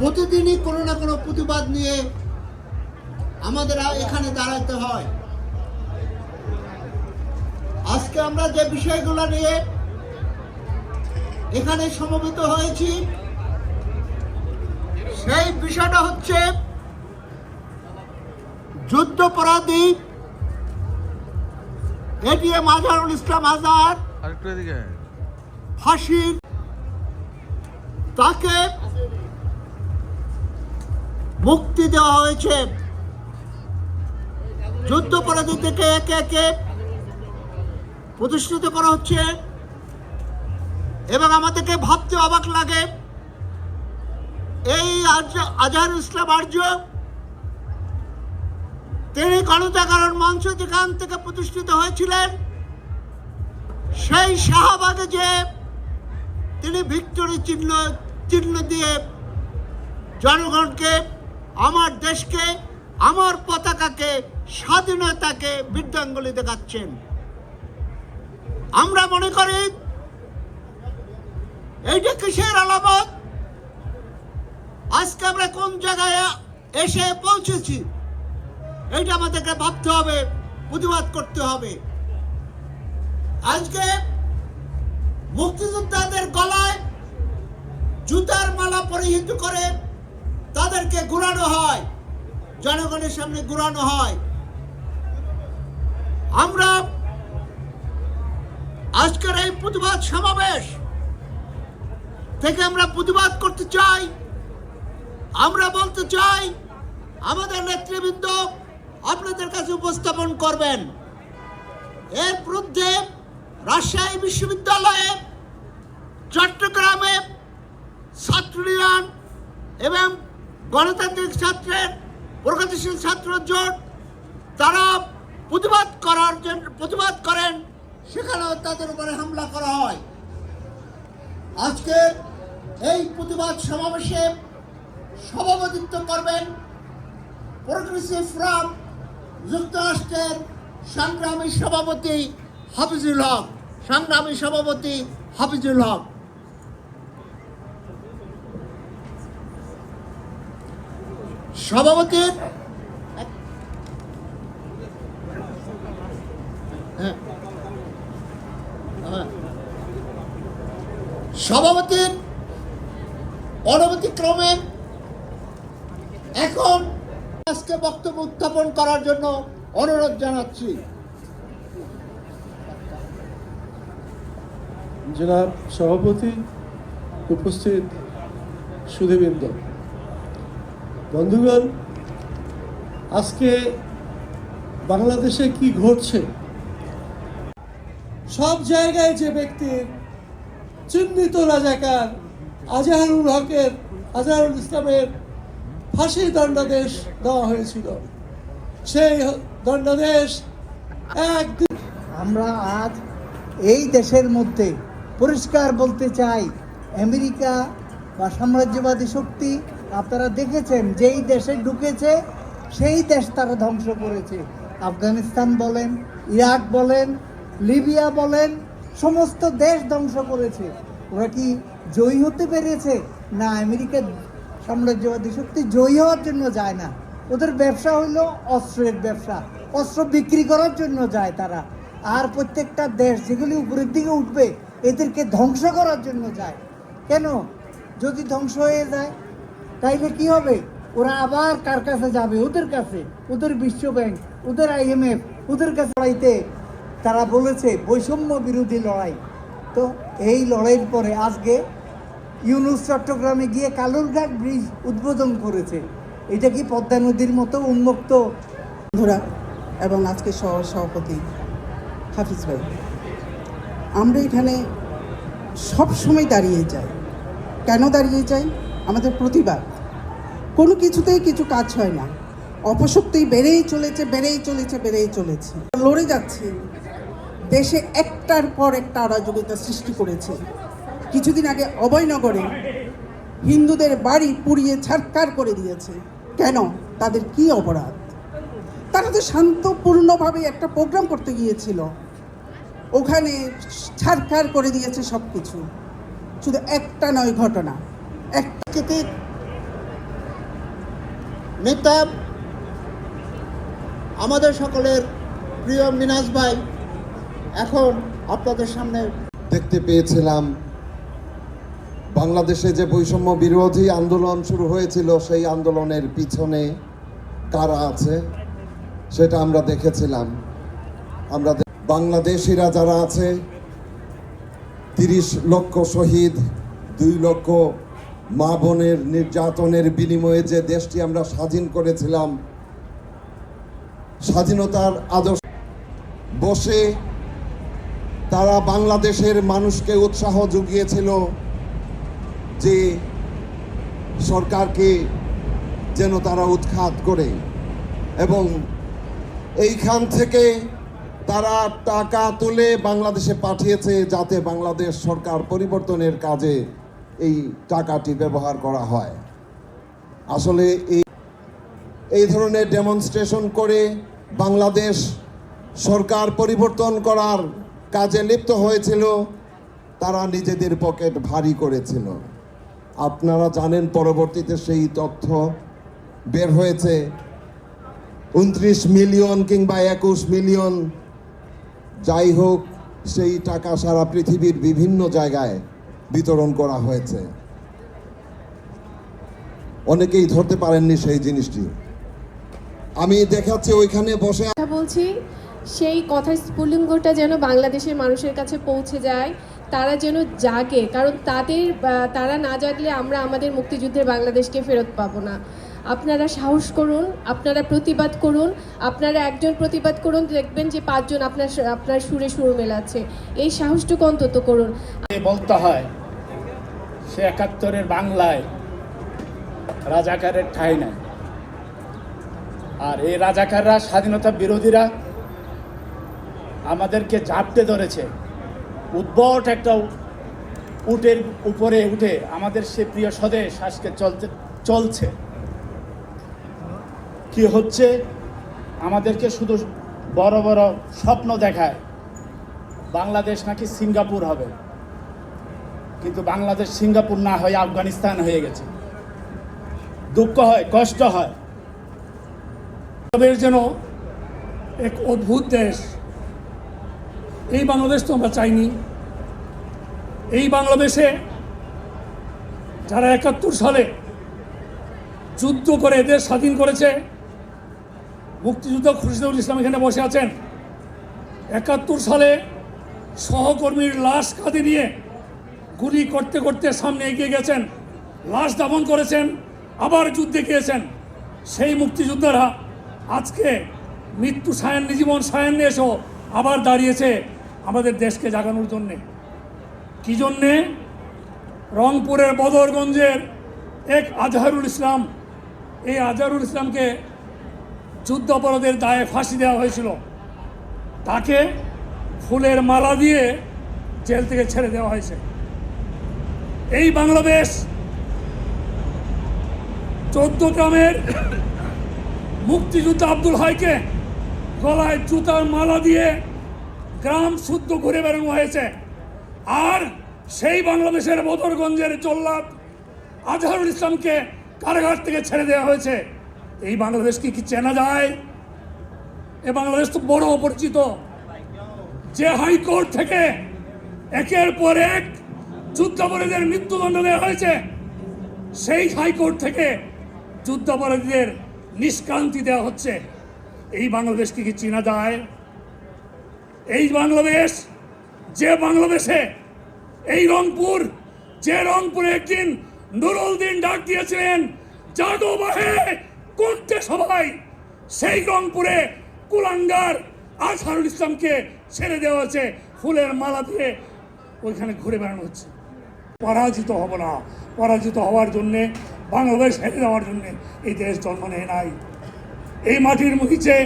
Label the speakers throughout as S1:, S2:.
S1: প্রতিদিনই কোনো না কোনো প্রতিবাদ নিয়ে আমাদের এখানে দাঁড়াতে হয়। আজকে আমরা যে বিষয়গুলো নিয়ে এখানে সমবেত হয়েছি সেই বিষয়টা হচ্ছে যুদ্ধপরাধী এটিএম আজহারুল ইসলাম আজহার ফাঁসির তাকে মুক্তি দেওয়া হয়েছে। যুদ্ধপরাধী থেকে একে একে প্রতিষ্ঠিত করা হচ্ছে। এবং আমাদেরকে ভাবতে অবাক লাগে, এই আজ- আজহারুল ইসলাম আর্য তিনি গণজাগরণ মঞ্চ যেখান থেকে প্রতিষ্ঠিত হয়েছিলেন, সেই শাহবাগে যে তিনি ভিক্টোরি চিহ্ন চিহ্ন দিয়ে জনগণকে আমার দেশকে, আমার পতাকাকে, স্বাধীনতাকে বৃদ্ধাঙ্গুলি দেখাচ্ছেন। আমরা মনে করি, এইটা কিসের আলামত? আজকে আমরা কোন জায়গায় এসে পৌঁছেছি? এইটা আমাদেরকে ভাবতে হবে, প্রতিবাদ করতে হবে। আজকে মুক্তিযোদ্ধাদের গলায় জুতার মালা পরিহিত করে তাদেরকে ঘুরানো হয়। জনগণের সামনে ঘুরানো হয়। আমরা আজকের এই প্রতিবাদ সমাবেশ থেকে আমরা প্রতিবাদ করতে চাই। আমরা বলতে চাই, আমাদের নেতৃবৃন্দ আপনাদের কাছে উপস্থাপন করবেন। এর বিরুদ্ধে রাজশাহী বিশ্ববিদ্যালয়ে, চট্টগ্রামে ছাত্র ইউনিয়ন এবং গণতান্ত্রিক ছাত্রের প্রগতিশীল ছাত্র জোট, তারা প্রতিবাদ করার জন্য, প্রতিবাদ করেন, সেখানেও তাদের উপরে হামলা করা হয়। আজকে এই প্রতিবাদ সমাবেশে সভাপতিত্ব করবেন প্রগ্রেসিভ ফ্রম যুক্তরাষ্ট্রের সংগ্রামী সভাপতি হাফিজুল হক। সংগ্রামী সভাপতি হাফিজুল হক। সভাপতির। সভাপতির অনুমতিক্রমে এখন আজকে বক্তব্য উত্থাপন করার জন্য অনুরোধ জানাচ্ছি
S2: জনাব সভাপতি, উপস্থিত সুধীবৃন্দ বন্ধুগণ, আজকে বাংলাদেশে কি ঘটছে? সব জায়গায় যে ব্যক্তির চিহ্নিত রাজাকার আজহারুল হকের, আজহারুল ইসলামের ফাঁসি দণ্ডাদেশ দেওয়া হয়েছিল। সেই দণ্ডাদেশ একদিন
S3: আমরা আজ এই দেশের মধ্যে পরিষ্কার বলতে চাই, আমেরিকা বা সাম্রাজ্যবাদী শক্তি আপনারা দেখেছেন, যেই দেশে ঢুকেছে, সেই দেশ তারা ধ্বংস করেছে। আফগানিস্তান বলেন, ইরাক বলেন, লিবিয়া বলেন, সমস্ত দেশ ধ্বংস করেছে। ওরা কি জয়ী হতে পেরেছে? না, আমেরিকার সাম্রাজ্যবাদী শক্তি জয়ী হওয়ার জন্য যায় না। ওদের ব্যবসা হইল অস্ত্রের ব্যবসা। অস্ত্র বিক্রি করার জন্য যায় তারা। আর প্রত্যেকটা দেশ যেগুলি উপরের দিকে উঠবে, এদেরকে ধ্বংস করার জন্য যায়। কেন? যদি ধ্বংস হয়ে যায় তাইলে কি হবে? ওরা আবার কার কাছে যাবে? ওদের কাছে। ওদের বিশ্ব ব্যাংক, ওদের আইএমএফ ওদের কাছে লড়াইতে তারা বলেছে, বৈষম্য বিরোধী লড়াই। তো এই লড়াইয়ের পরে আজকে ইউনুস চট্টগ্রামে গিয়ে কালুরঘাট ব্রিজ উদ্বোধন করেছে। এটা কি পদ্মা নদীর মতো উন্মুক্ত?
S4: ধরা এবং আজকে সহ সভাপতি হাফিজ ভাই, আমরা এখানে সব সময় দাঁড়িয়ে যাই। কেন দাঁড়িয়ে যাই? আমাদের প্রতিবাদ। কোনো কিছুতেই কিছু কাজ হয় না। অপশক্তি বেড়েই চলেছে বেড়েই চলেছে বেড়েই চলেছে। লড়ে যাচ্ছে। দেশে একটার পর একটা অরাজকতা সৃষ্টি করেছে। কিছুদিন আগে অভয়নগরে হিন্দুদের বাড়ি পুড়িয়ে ছাড়কার করে দিয়েছে। কেন? তাদের কি অপরাধ? তারা তো শান্তপূর্ণভাবে একটা প্রোগ্রাম করতে গিয়েছিল। ওখানে ছাড়খাড় করে দিয়েছে সব কিছু শুধু একটা নয় ঘটনা। একটা
S1: নেতা আমাদের সকলের প্রিয় মিনাজ ভাই, এখন আপনাদের সামনে
S5: দেখতে পেয়েছিলাম। বাংলাদেশে যে বৈষম্য বিরোধী আন্দোলন শুরু হয়েছিল, সেই আন্দোলনের পিছনে কারা আছে সেটা আমরা দেখেছিলাম। আমরা বাংলাদেশিরা যারা আছে, তিরিশ লক্ষ শহীদ, দুই লক্ষ মা বোনের নির্যাতনের বিনিময়ে যে দেশটি আমরা স্বাধীন করেছিলাম, স্বাধীনতার আদর্শ বসে তারা বাংলাদেশের মানুষকে উৎসাহ জুগিয়েছিল যে সরকারকে যেন তারা উৎখাত করে এবং এইখান থেকে তারা টাকা তুলে বাংলাদেশে পাঠিয়েছে যাতে বাংলাদেশ সরকার পরিবর্তনের কাজে এই টাকাটি ব্যবহার করা হয়। আসলে এই এই ধরনের ডেমনস্ট্রেশন করে বাংলাদেশ সরকার পরিবর্তন করার কাজে লিপ্ত হয়েছিল, তারা নিজেদের পকেট ভারী করেছিল। আপনারা জানেন পরবর্তীতে সেই তথ্য বের হয়েছে। উনত্রিশ মিলিয়ন কিংবা একুশ মিলিয়ন, যাই হোক, সেই টাকা সারা পৃথিবীর বিভিন্ন জায়গায় বিতরণ করা হয়েছে। অনেকেই ধরতে পারেননি সেই জিনিসটি। আমি দেখাচ্ছি ওইখানে বসে
S6: কথা বলছি সেই কথার স্ফুলিঙ্গটা যেন বাংলাদেশের মানুষের কাছে পৌঁছে যায় তারা যেন জাগে কারণ তাদের তারা না জাগলে আমরা আমাদের মুক্তিযুদ্ধের বাংলাদেশকে ফেরত পাবো না। আপনারা সাহস করুন আপনারা প্রতিবাদ করুন আপনারা একজন প্রতিবাদ করুন দেখবেন যে পাঁচজন আপনার আপনার সুরে সুর মেলাচ্ছে এই সাহসটুকু অন্তত করুন।
S7: বলতে হয় সে একাত্তরের বাংলায় রাজাকারের ঠাঁই নেয় আর এই রাজাকাররা, স্বাধীনতা বিরোধীরা আমাদেরকে জাপটে ধরেছে। উদ্ভট একটা উটের উপরে উঠে আমাদের সে প্রিয় স্বদেশ আজকে চলতে, চলছে। কি হচ্ছে? আমাদেরকে শুধু বড় বড় স্বপ্ন দেখায়, বাংলাদেশ নাকি সিঙ্গাপুর হবে। কিন্তু বাংলাদেশ, সিঙ্গাপুর না হয়ে আফগানিস্তান হয়ে গেছে। দুঃখ হয়, কষ্ট হয়।
S8: বাংলাদেশ যেন এক অদ্ভুত দেশ। এই বাংলাদেশ তো আমরা চাইনি। এই বাংলাদেশে যারা একাত্তর সালে যুদ্ধ করে এদের স্বাধীন করেছে, মুক্তিযুদ্ধ খুরশিদুল ইসলাম এখানে বসে আছেন, একাত্তর সালে সহকর্মীর লাশ কাঁধে নিয়ে গুলি করতে করতে সামনে এগিয়ে গেছেন, লাশ দাপন করেছেন, আবার যুদ্ধে গিয়েছেন। সেই মুক্তিযোদ্ধারা আজকে মৃত্যু সায়ান্নে জীবন সায়ান্নে এসেও আবার দাঁড়িয়েছে আমাদের দেশকে জাগানোর জন্যে। কী জন্যে? রংপুরের বদরগঞ্জের এক আজহারুল ইসলাম। এই আজহারুল ইসলামকে যুদ্ধ অপরাধের দায়ে ফাঁসি দেওয়া হয়েছিল। তাকে ফুলের মালা দিয়ে জেল থেকে ছেড়ে দেওয়া হয়েছে। এই বাংলাদেশ চোদ্দ গ্রামের মুক্তিযুদ্ধ আব্দুল হাইকে গলায় জুতার মালা দিয়ে গ্রাম শুদ্ধ ঘুরে বেড়ানো হয়েছে। আর সেই বাংলাদেশের বদরগঞ্জের জল্লাদ আজহারুল ইসলামকে কারাগার থেকে ছেড়ে দেওয়া হয়েছে। এই বাংলাদেশ কি কি চেনা যায়? এ বাংলাদেশ তো বড় অপরিচিত। যে হাইকোর্ট থেকে একের পর এক যুদ্ধাপরাধীদের মৃত্যুদণ্ড দেওয়া হয়েছে। সেই হাইকোর্ট থেকে যুদ্ধাপরাধীদের নিষ্কান্তি দেওয়া হচ্ছে। এই বাংলাদেশকে কি চেনা যায়? এই বাংলাদেশ, যে বাংলাদেশে এই রংপুর, যে রংপুরে একদিন নুরুল দিন ডাক দিয়েছিলেন জাগো বাহে কোনটে সবাই। সেই রংপুরে কুলাঙ্গার আজহারুল ইসলামকে ছেড়ে দেওয়া হয়েছে। ফুলের মালা দিয়ে ওইখানে ঘুরে বেড়ানো হচ্ছে। পরাজিত হব না। পরাজিত হওয়ার জন্যে, বাংলাদেশ হেরে যাওয়ার জন্যে এই দেশ জন্ম নেয় নাই। এই মাটির নিচে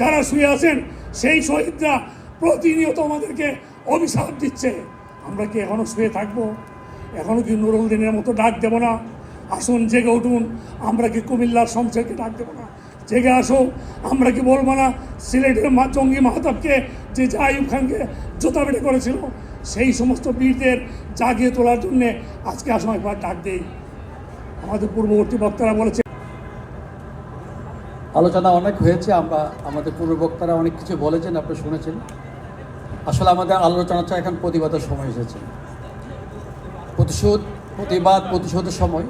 S8: যারা শুয়ে আছেন, সেই শহীদরা প্রতিনিয়ত আমাদেরকে অভিশাপ দিচ্ছে। আমরা কি এখনও শুয়ে থাকব? এখনও কি নুরুল দিনের মতো ডাক দেবো না? আসুন, জেগে উঠুন। আমরা কি কুমিল্লার শমশেরকে ডাক দেবো না? জেগে আসো আমরা কি বলব না? সিলেটের জঙ্গি মাহতাবকে যে আইব খানকে জোতা করেছিল সেই সমস্ত বীরদের জাগিয়ে তোলার জন্যে আজকে আসুন একবার ডাক দেই। আমাদের পূর্ববর্তী বক্তারা বলেছে
S9: আলোচনা অনেক হয়েছে, আমরা আমাদের পূর্ববক্তারা অনেক কিছু বলেছেন, আপনি শুনেছেন। আসলে আমাদের আলোচনা আলোচনাটা এখন প্রতিবাদের সময় এসেছে। প্রতিশোধ, প্রতিবাদ, প্রতিশোধের সময়।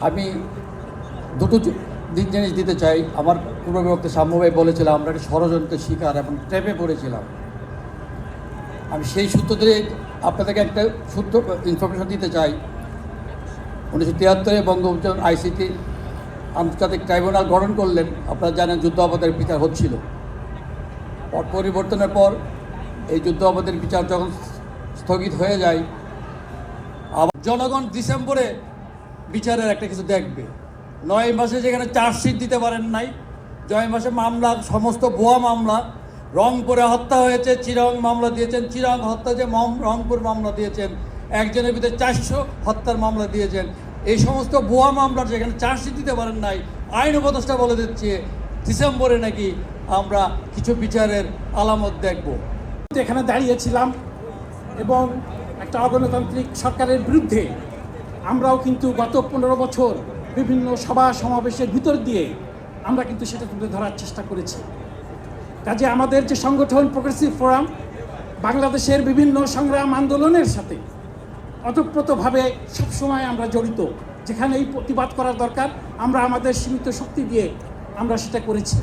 S9: আমি দুটো দিন জিনিস দিতে চাই। আমার পূর্ববক্তা সাম্যভাই বলেছিলাম আমরা একটা ষড়যন্ত্রের শিকার এবং ট্রেপে পড়েছিলাম। আমি সেই সূত্র ধরে আপনাদেরকে একটা সূত্র ইনফরমেশন দিতে চাই। উনিশশো তিয়াত্তরে বঙ্গবন্ধু আইসিটি আন্তর্জাতিক ট্রাইব্যুনাল গঠন করলেন। আপনারা জানেন যুদ্ধ অপরাধের বিচার হচ্ছিল। পরিবর্তনের পর এই যুদ্ধ অপরাধের বিচার যখন স্থগিত হয়ে যায়, আবার জনগণ ডিসেম্বরে বিচারের একটা কিছু দেখবে। নয় মাসে যেখানে চার্জশিট দিতে পারেন নাই, জয় মাসে মামলা, সমস্ত ভুয়া মামলা রংপুরে হত্যা হয়েছে, চিরং মামলা দিয়েছেন, চিরং হত্যা যে রংপুর মামলা দিয়েছেন, একজনের ভিতরে চারশো হত্যার মামলা দিয়েছেন। এই সমস্ত ভুয়া মামলার যেখানে চার্জশিট দিতে পারেন নাই, আইন উপদেষ্টা বলে দিচ্ছে, ডিসেম্বরে নাকি আমরা কিছু বিচারের আলামত দেখব।
S10: এখানে দাঁড়িয়েছিলাম এবং একটা অগণতান্ত্রিক সরকারের বিরুদ্ধে আমরাও কিন্তু গত পনেরো বছর বিভিন্ন সভা সমাবেশের ভিতর দিয়ে আমরা কিন্তু সেটা তুলে ধরার চেষ্টা করেছি। কাজে আমাদের যে সংগঠন প্রগ্রেসিভ ফোরাম বাংলাদেশের বিভিন্ন সংগ্রাম আন্দোলনের সাথে অতপ্রতভাবে সবসময় আমরা জড়িত, যেখানে এই প্রতিবাদ করার দরকার, আমরা আমাদের সীমিত শক্তি দিয়ে আমরা সেটা করেছি।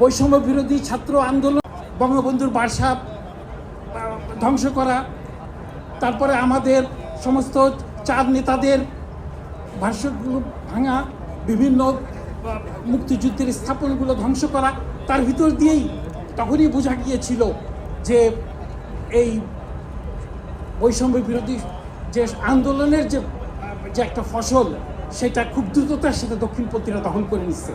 S10: বৈষম্য বিরোধী ছাত্র আন্দোলন, বঙ্গবন্ধুর বাসা ধ্বংস করা, তারপরে আমাদের সমস্ত চার নেতাদের ভাষ্যগুলো ভাঙা, বিভিন্ন মুক্তিযুদ্ধের স্থাপনগুলো ধ্বংস করা তার ভিতর দিয়েই তখনই বোঝা গিয়েছিল যে এই বৈষম্য বিরোধী যে আন্দোলনের যে যে একটা ফসল, সেটা খুব দ্রুততার সাথে দক্ষিণপন্থীরা দখল করে নিচ্ছে।